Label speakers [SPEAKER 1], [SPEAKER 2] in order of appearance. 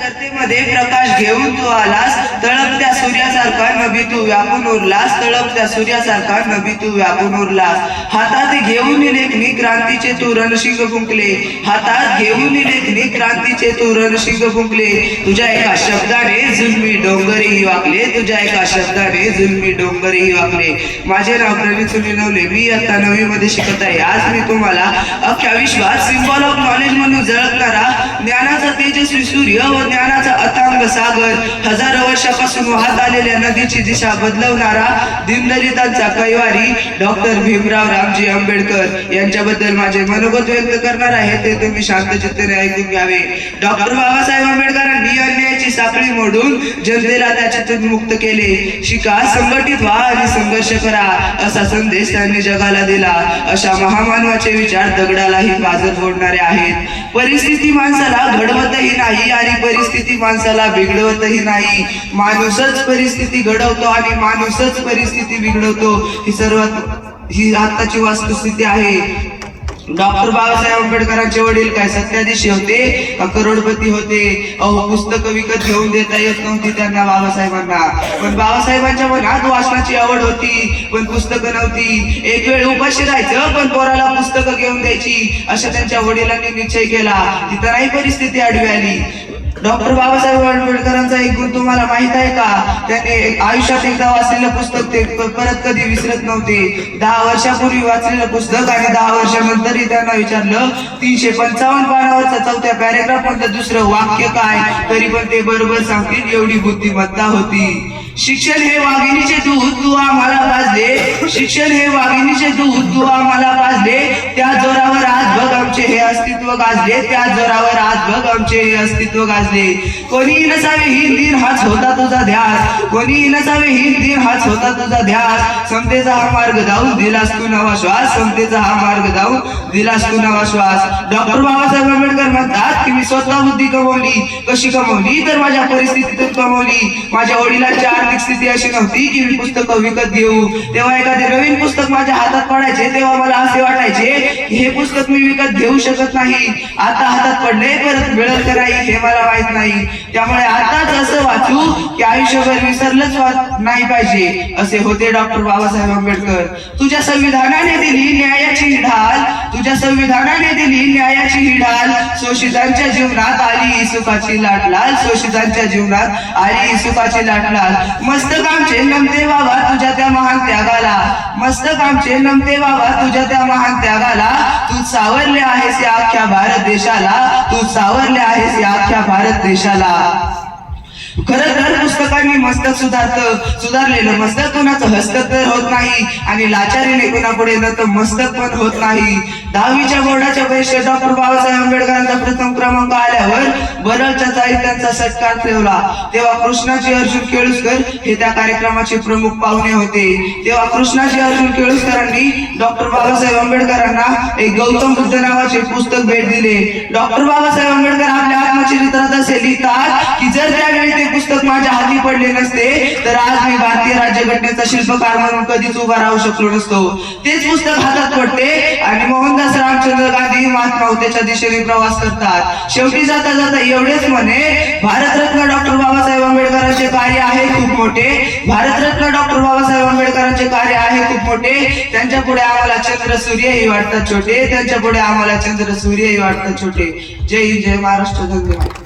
[SPEAKER 1] गर्दीमध्ये प्रकाश घेऊन तू आलास तळपत्या सूर्यासारखा नभी तू व्यापून उरलास तळपत्या सूर्यासारखा नभी तू व्यापून उरलास. हातात घेऊन लेखनी क्रांतीचे तू रणशिंग फुंकले. हातात घेऊन लेखनी क्रांतीचे तू रणशिंग फुंकले. तुझ्या एका शब्दाने जुलमी डोंगरही वाकले. तुझ्या एका शब्दाने जुलमी डोंगरही वाकले. माझे नाव प्रणित सुनील नवले मी आता नवी मध्ये शिकत आहे. आज मी तुम्हाला अख्या विश्वात सिम्बॉल ऑफ नॉलेज म्हणून झळकणारा ज्ञानाचा तेजस्वी सूर्य व ज्ञानाचा अथांग सागर हजारो वर्षापासून वाहत आलेल्या नदीची दिशा बदलवणारा दिनदलितांचा कैवारी डॉक्टर भीमराव रामजी आंबेडकर यांच्याबद्दल माझे मनोगत व्यक्त करणार आहे ते तुम्ही शांत चित्तेने ऐकून घ्यावे. डॉक्टर बाबासाहेब आंबेडकर साखळी मोडून जनतेला त्याच्यातून मुक्त केले. शिका संघटित व्हा आणि संघर्ष करा असा संदेश त्यांनी जगाला दिला. अशा महामानवाचे विचार दगडालाही बाजर फोडणारे आहेत. परिस्थिती माणसाला घडवतही नाही आणि परिस्थिती माणसाला बिघडवतही नाही. माणूसच परिस्थिती घडवतो आणि माणूसच परिस्थिती बिघडवतो. ही सर्वात ही आताची वास्तुस्थिती आहे. डॉक्टर बाबासाहेब आंबेडकरांचे वडील काय सत्याधीशी होते का करोडपती होते? अहो पुस्तक विकत घेऊन देता येत नव्हती त्यांना बाबासाहेबांना. पण बाबासाहेबांच्या मनात वाचनाची आवड होती पण पुस्तकं नव्हती. एक वेळ उपाशी राहायचं पण पोराला पुस्तकं घेऊन द्यायची असं त्यांच्या वडिलांनी निश्चय केला. तिथं नाही परिस्थिती आडवी आली. डॉक्टर बाबासाहेब आंबेडकरांचा एक गुण तुम्हाला माहीत आहे का? त्याने आयुष्यात एकदा वाचलेलं पुस्तक ते परत कधी विसरत नव्हते. दहा वर्षापूर्वी वाचलेलं पुस्तक आणि दहा वर्षानंतरही त्यांना विचारलं तीनशे पंचावन्न पानावरचा चौथ्या पॅरेग्राफ मधलं दुसरं वाक्य काय? तरी पण ते बरोबर सांगतील एवढी बुद्धिमत्ता होती. शिक्षण हे वाघिणीचे दूध तू आम्हाला पाजले शिक्षण हे वाघिणीचे दूध तू आम्हाला पाजले त्या जोरावर आज बघ आमचे हे अस्तित्व गाजले. त्या जोरावर आज बघ आमचे हे अस्तित्व गाजले. कोणी नसावे हिंद दिन हाच होता तुझा ध्यास. कोणी नसावे हिंद दिन हाच होता तुझा ध्यास. समतेचा हा मार्ग जाऊन दिलास तू नवा श्वास. समतेचा हा मार्ग जाऊन दिलास तू नवा श्वास. डॉक्टर बाबासाहेब आंबेडकर म्हणतात की मी स्वतः बुद्धी कमवली. कशी कमवली? तर माझ्या परिस्थितीतून कमवली. माझ्या वडिलांच्या आर्थिक स्थिती अशी नव्हती की मी पुस्तक विकत घेऊ. तेव्हा एखादे नवीन पुस्तक माझ्या हातात पडायचे तेव्हा मला असे वाटायचे की हे पुस्तक मी विकत घेऊ शकत नाही. आता हातात पडले परत मिळत का नाही हे मला माहीत नाही. त्यामुळे आताच असं वाचू की आयुष्यभर विसरलंच नाही पाहिजे असे होते डॉक्टर बाबासाहेब आंबेडकर. तुझ्या संविधानाने दिली न्यायाची ही ढाल तुझ्या संविधानाने दिली न्यायाची ही ढाल. शोषितांच्या जीवनात आली ही लाट लाल शोषितांच्या जीवनात आली ही लाट लाल. मस्तक आमचे नमते बाबा तुझ्या त्या महान त्यागाला. मस्तक आमचे नमते बाबा तुझ्या त्या महान त्यागाला. तू सावरले आहेस या अख्ख्या भारत देशाला. तू सावरले आहेस या अख्ख्या भारत देशाला. खरं तर पुस्तकांनी मस्तक सुधारत सुधारलेलं मस्तक कोणाचं हस्तक तर होत नाही आणि लाचारीने कोणापुढे न तर मस्तक पण होत नाही. दहावीच्या बोर्डाच्या परीक्षेत डॉक्टर बाबासाहेब आंबेडकरांचा प्रथम क्रमांक आल्यावर बरळच्या साहित्यांचा सत्कार ठेवला. तेव्हा कृष्णाजी अर्जुन केळुसकर हे त्या कार्यक्रमाचे प्रमुख पाहुणे होते. तेव्हा कृष्णाजी अर्जुन केळुसकरांनी डॉक्टर बाबासाहेब आंबेडकरांना एक गौतम बुद्ध नावाचे पुस्तक भेट दिले. डॉक्टर बाबासाहेब आंबेडकर आपल्या आत्मचरित्रात असे लिहितात की जर त्यावेळी ते पुस्तक माझ्या हाती पडले नसते तर आज मी भारतीय राज्यघटनेचा शिल्पकार म्हणून कधीच उभा राहू शकलो नसतो. तेच पुस्तक हातात पडते आणि मोहनदास रामचंद्र गांधी महात्मा उद्याच्या दिशेने प्रवास करतात. शेवटी जाता जाता एवढेच म्हणे भारतरत्न डॉक्टर बाबासाहेब आंबेडकरांचे कार्य आहे खूप मोठे. भारतरत्न डॉक्टर बाबासाहेब आंबेडकरांचे कार्य आहे खूप मोठे. त्यांच्या पुढे आम्हाला चंद्र सूर्यही वाटतात छोटे. त्यांच्या पुढे आम्हाला चंद्र सूर्यही वाटतात छोटे. जय हिंद जय महाराष्ट्र धन्यवाद